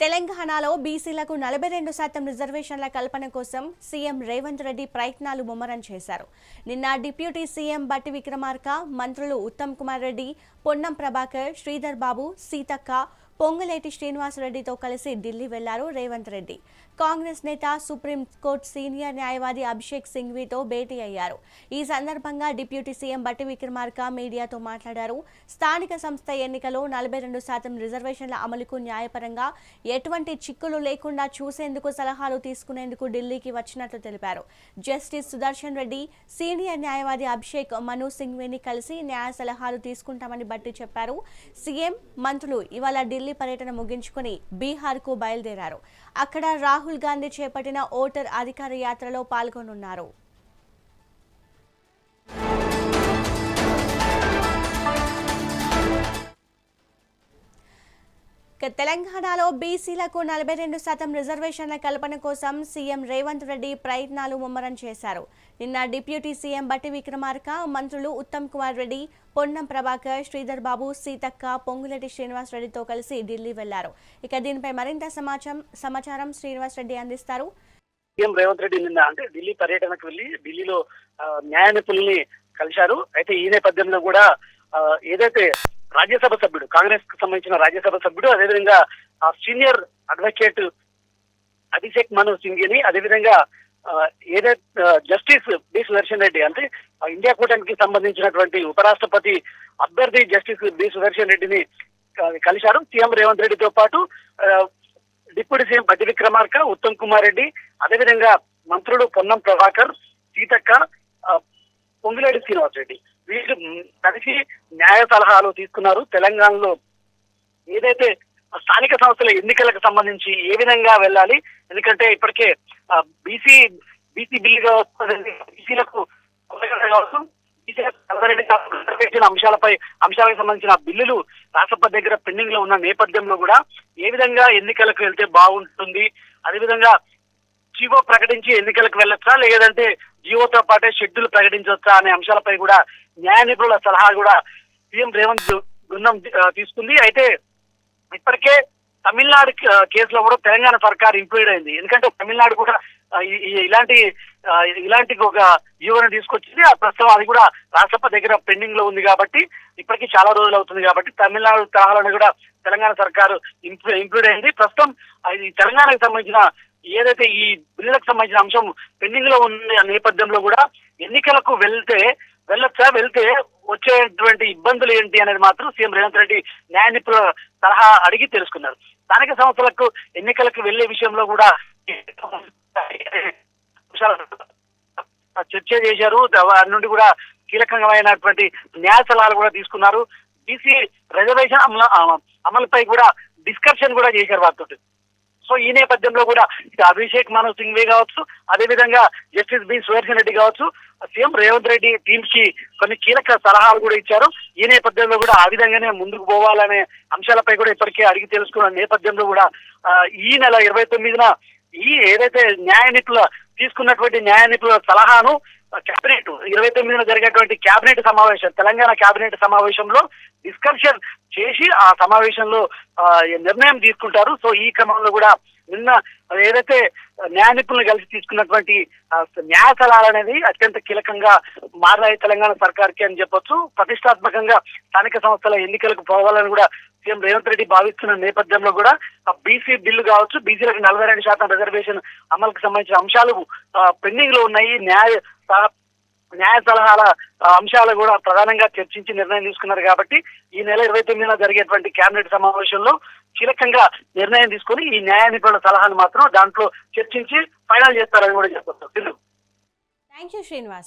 తెలంగాణలో బీసీలకు నలభై రెండు శాతం రిజర్వేషన్ల కల్పన కోసం సీఎం రేవంత్ రెడ్డి ప్రయత్నాలు ముమ్మరం చేశారు. నిన్న డిప్యూటీ సీఎం బట్టి విక్రమార్క మంత్రులు ఉత్తమ్ కుమార్ రెడ్డి పొన్నం ప్రభాకర్ శ్రీధర్ బాబు సీతక్క పొంగులేటి శ్రీనివాసరెడ్డితో కలిసి ఢిల్లీ వెళ్ళారు రేవంత్ రెడ్డి. కాంగ్రెస్ నేత సుప్రీంకోర్టు సీనియర్ న్యాయవాది అభిషేక్ సింఘ్వీతో భేటీ అయ్యారు. ఈ సందర్భంగా డిప్యూటీ సీఎం బట్టి విక్రమార్క మీడియాతో మాట్లాడారు. స్థానిక సంస్థ ఎన్నికలో నలభై రెండు శాతం రిజర్వేషన్ల అమలుకు న్యాయపరంగా ఎటువంటి చిక్కులు లేకుండా చూసేందుకు సలహాలు తీసుకునేందుకు ఢిల్లీకి వచ్చినట్లు తెలిపారు. జస్టిస్ సుదర్శన్ రెడ్డి సీనియర్ న్యాయవాది అభిషేక్ మను సింఘ్వీని కలిసి న్యాయ సలహాలు తీసుకుంటామని బట్టి చెప్పారు. సీఎం మంత్రులు ఇవాళ ఢిల్లీ పర్యటన ముగించుకుని బీహార్కు బయలుదేరారు. అక్కడ రాహుల్ గాంధీ చేపట్టిన ఓటర్ అధికార యాత్రలో పాల్గొనున్నారు. ఇక తెలంగాణలో బీసీలకు నలభై రెండు శాతం రిజర్వేషన్ల కల్పన కోసం సీఎం రేవంత్ రెడ్డి ప్రయత్నాలు ముమ్మరం చేశారు. నిన్న డిప్యూటీ సీఎం బట్టి విక్రమార్క మంత్రులు ఉత్తమ్ కుమార్ రెడ్డి పొన్నం ప్రభాకర్ శ్రీధర్ బాబు సీతక్క పొంగులెడ్డి శ్రీనివాస్ రెడ్డితో కలిసి ఢిల్లీ వెళ్ళారు. ఇక దీనిపై మరింత సమాచారం సమాచారం శ్రీనివాస్ రెడ్డి అందిస్తారు. సీఎం రేవంత్ రెడ్డి నిన్న అంటే ఢిల్లీ పర్యటనకు వెళ్ళి ఢిల్లీలో న్యాయ నిపుణుల్ని కలిశారు. అయితే ఈ నేపథ్యంలో కూడా ఏదైతే రాజ్యసభ సభ్యుడు కాంగ్రెస్కు సంబంధించిన రాజ్యసభ సభ్యుడు అదేవిధంగా ఆ సీనియర్ అడ్వకేట్ అభిషేక్ మను సింఘిని అదేవిధంగా ఏదైతే జస్టిస్ బి సుదర్శన్ రెడ్డి అంటే ఆ, ఇండియా కూటమికి సంబంధించినటువంటి ఉపరాష్ట్రపతి అభ్యర్థి జస్టిస్ బి సుదర్శన్ రెడ్డిని కలిశారు. సీఎం రేవంత్ రెడ్డితో పాటు డిప్యూటీ సీఎం బట్టి విక్రమార్క ఉత్తమ్ కుమార్ రెడ్డి అదేవిధంగా మంత్రులు పొన్నం ప్రభాకర్ సీతక్క ఆ, శ్రీనివాస్ రెడ్డి వీళ్ళు కలిసి న్యాయ సలహాలు తీసుకున్నారు. తెలంగాణలో ఏదైతే స్థానిక సంస్థల ఎన్నికలకు సంబంధించి ఏ విధంగా వెళ్ళాలి ఎందుకంటే ఇప్పటికే బీసీ బీసీ బిల్లు కావచ్చు బీసీలకు కావచ్చు అంశాలపై అంశాలకు సంబంధించిన బిల్లులు రాష్ట్రపతి దగ్గర పెండింగ్లో ఉన్న నేపథ్యంలో కూడా ఏ విధంగా ఎన్నికలకు వెళ్తే బాగుంటుంది అదేవిధంగా జీవో ప్రకటించి ఎన్నికలకు వెళ్ళొచ్చా లేదంటే జీవోతో పాటే షెడ్యూల్ ప్రకటించవచ్చా అనే అంశాలపై కూడా న్యాయ నిపుణుల సలహా కూడా సీఎం రేవంత్ బృందం తీసుకుంది. అయితే ఇప్పటికే తమిళనాడు కేసులో కూడా తెలంగాణ సర్కార్ ఇంప్లూడ్ అయింది. ఎందుకంటే తమిళనాడు కూడా ఇలాంటి ఇలాంటి ఒక జీవోని తీసుకొచ్చింది. ఆ ప్రస్తుతం అది కూడా రాష్ట్రపతి దగ్గర పెండింగ్లో ఉంది కాబట్టి ఇప్పటికీ చాలా రోజులు అవుతుంది కాబట్టి తమిళనాడు తరహాలను కూడా తెలంగాణ సర్కారు ఇంక్లూడ్ అయింది. ప్రస్తుతం అది తెలంగాణకు సంబంధించిన ఏదైతే ఈ బిల్లులకు సంబంధించిన అంశం పెండింగ్లో ఉన్న నేపథ్యంలో కూడా ఎన్నికలకు వెళ్తే వెళ్ళొచ్చా? వెళ్తే వచ్చేటువంటి ఇబ్బందులు ఏంటి అనేది మాత్రం సీఎం రేవంత్ రెడ్డి న్యాయ నిపుణుల సలహా అడిగి తెలుసుకున్నారు. స్థానిక సంస్థలకు ఎన్నికలకు వెళ్ళే విషయంలో కూడా చర్చ చేశారు. వారి నుండి కూడా కీలకమైనటువంటి న్యాయ సలహాలు కూడా తీసుకున్నారు. బీసీ రిజర్వేషన్ అమలు అమలుపై కూడా డిస్కషన్ కూడా చేశారు వారితో సో ఈ నేపథ్యంలో కూడా ఇటు అభిషేక్ మను సింఘ్వి కావచ్చు అదేవిధంగా జస్టిస్ బి సుదర్శన్ రెడ్డి కావచ్చు సీఎం రేవంత్ రెడ్డి టీమ్స్కి కొన్ని కీలక సలహాలు కూడా ఇచ్చారు. ఈ నేపథ్యంలో కూడా ఆ విధంగానే ముందుకు పోవాలనే అంశాలపై కూడా ఇప్పటికే అడిగి తెలుసుకున్న నేపథ్యంలో కూడా ఈ నెల ఇరవై తొమ్మిదిన ఈ ఏదైతే న్యాయ నిపుణుల తీసుకున్నటువంటి న్యాయ నిపుణుల సలహాను కేబినెట్ ఇరవై తొమ్మిదిన జరిగేటువంటి కేబినెట్ సమావేశం తెలంగాణ కేబినెట్ సమావేశంలో డిస్కషన్ చేసి ఆ సమావేశంలో నిర్ణయం తీసుకుంటారు. సో ఈ క్రమంలో కూడా నిన్న ఏదైతే న్యాయ నిపుణులు కలిసి తీసుకున్నటువంటి న్యాయ సలహాలు అనేది అత్యంత కీలకంగా మారాయి తెలంగాణ సర్కార్కి అని చెప్పొచ్చు. ప్రతిష్టాత్మకంగా స్థానిక సంస్థల ఎన్నికలకు పోవాలని కూడా సీఎం రేవంత్ రెడ్డి భావిస్తున్న నేపథ్యంలో కూడా బీసీ బిల్లు కావచ్చు బీసీలకు నలభై రెండు శాతం రిజర్వేషన్ అమలుకు సంబంధించిన అంశాలు పెండింగ్లో ఉన్నాయి. న్యాయ స- న్యాయ సలహాల అంశాలు కూడా ప్రధానంగా చర్చించి నిర్ణయం తీసుకున్నారు కాబట్టి ఈ నెల ఇరవై తొమ్మిదిన జరిగేటువంటి కేబినెట్ సమావేశంలో కీలకంగా నిర్ణయం తీసుకొని ఈ న్యాయ నిపుణుల సలహాను మాత్రం దాంట్లో చర్చించి ఫైనల్ చేస్తారని కూడా చెప్పొచ్చు. Thank you Srinivas.